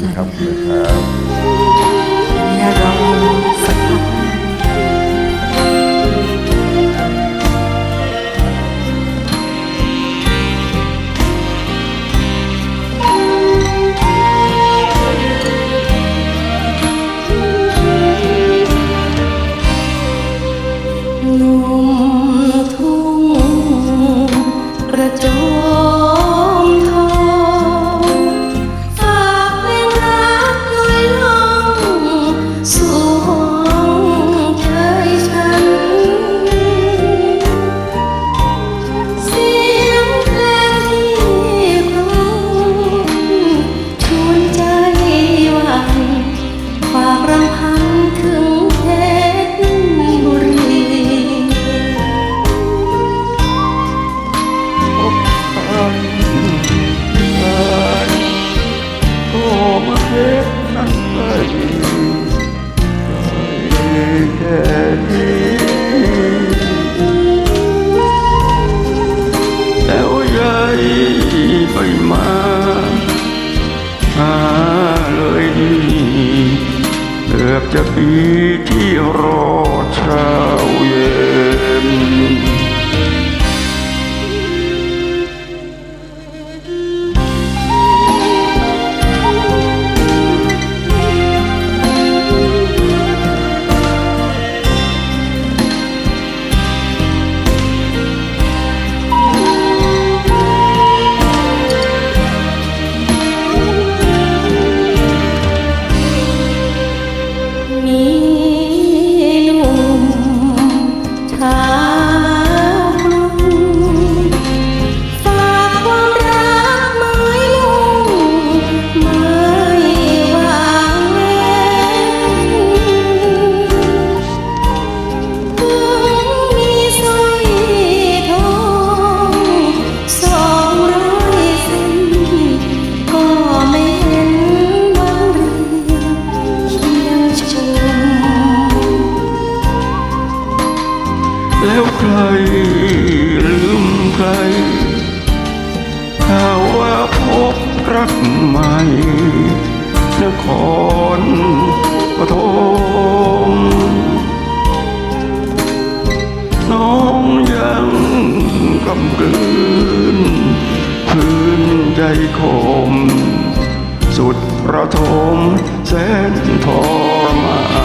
ดีครับคุณแม่ครับ ก็มาเพชรนั้นไปแค่นี้แล้วยายไม่มาหาเลยดีเกือบจะปีที่รอเช้าเย็น แล้วใครลืมใครถ้าว่าพบรักใหม่ นครปฐมน้องยังกำกืนพื้นใจคม สุดประทมแสนทรมาน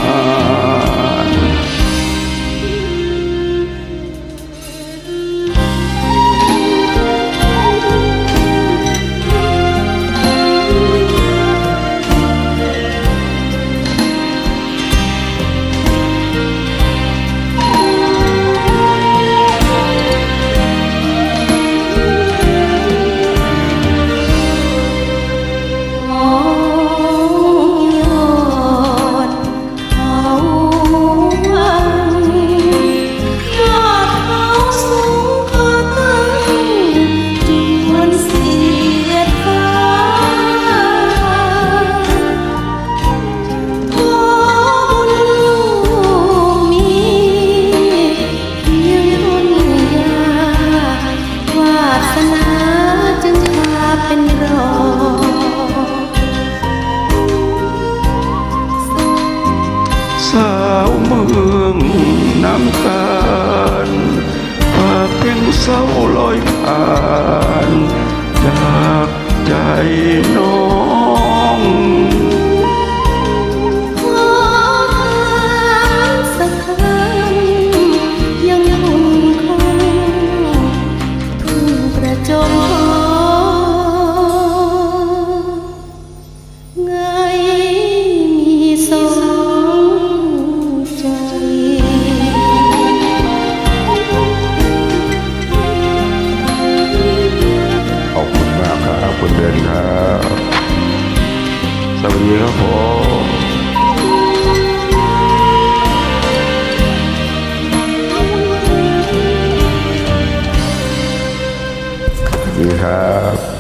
มืองน้ำตา ครับคุณเดือนครับสวัสดีครับผมดีครั